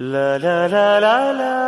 La la la la la.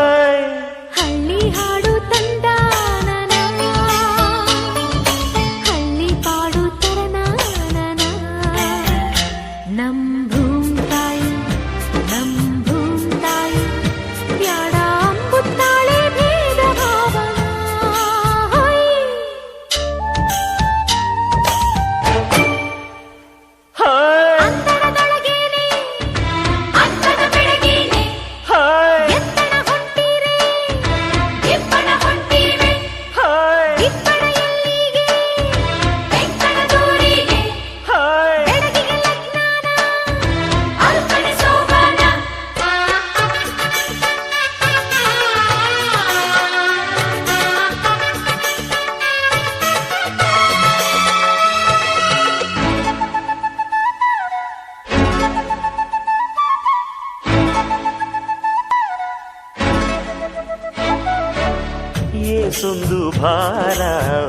ಏಸೊಂದು ಭಾರ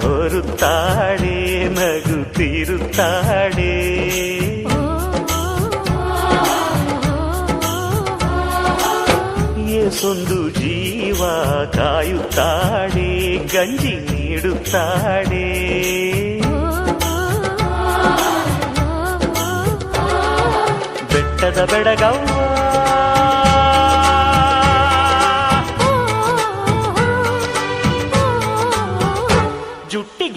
ಹೊರುತ್ತಾಳೆ ನಗುತ್ತಿರುತ್ತಾಳೆ ಏಸೊಂದು ಜೀವ ಕಾಯುತ್ತಾಳೆ ಗಂಜಿ ನೀಡುತ್ತಾಳೆ ಬೆಟ್ಟದ ಬೆಡಗವ್ವ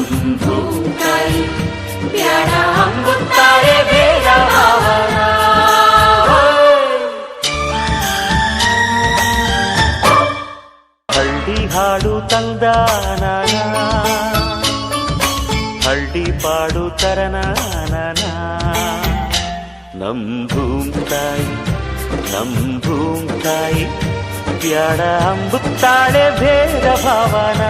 ನಮ್ ಭೂಮ್ ತಾಯಿ ಬ್ಯಾಡ ಅಂಬುತ್ತಾಳೆ ಭೇದ ಭಾವನ ಹಳ್ಳಿ ಹಾಡು ತಂದಾನ ಹಳ್ಳಿ ಪಾಡು ತರನಾನ ನಮ್ ಭೂಮ್ ತಾಯಿ ನಮ್ ಭೂಮ್ ತಾಯಿ ಬ್ಯಾಡ ಅಂಬುತ್ತಾಳೆ ಭೇದ ಭಾವನ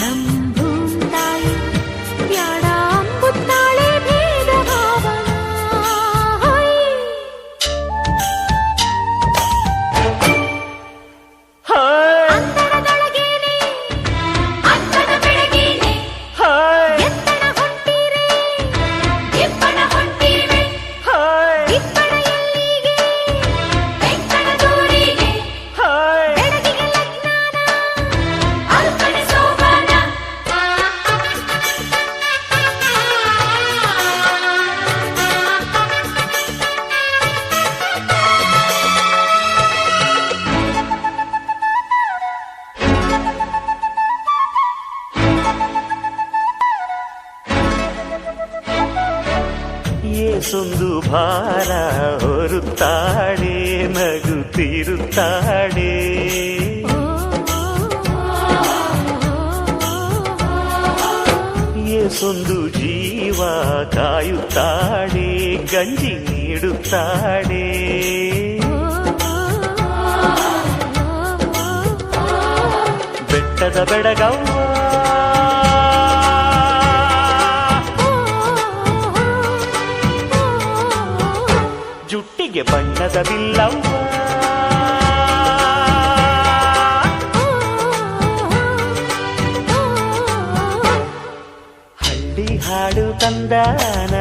number ಹೊರುತ್ತಾಳೆ ನಗುತ್ತಿರುತ್ತಾಳೆ ಏಸೊಂದು ಜೀವ ಕಾಯುತ್ತಾಳೆ ಗಂಜಿ ನೀಡುತ್ತಾಳೆ ಬೆಟ್ಟದ ಬೆಡಗವ್ವ ಜುಟ್ಟಿಗೆ ಬಣ್ಣದ ಬಿಲ್ಲವ್ವ ಹಳ್ಳಿ ಹಾಡು ತಂದಾನ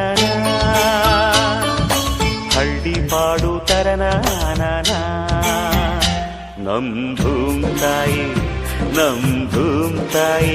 ಹಳ್ಳಿ ಪಾಡು ತರನಾನ ನಮ್ ಭೂಮ್ ತಾಯಿ ನಮ್ ಭೂಮ್ ತಾಯಿ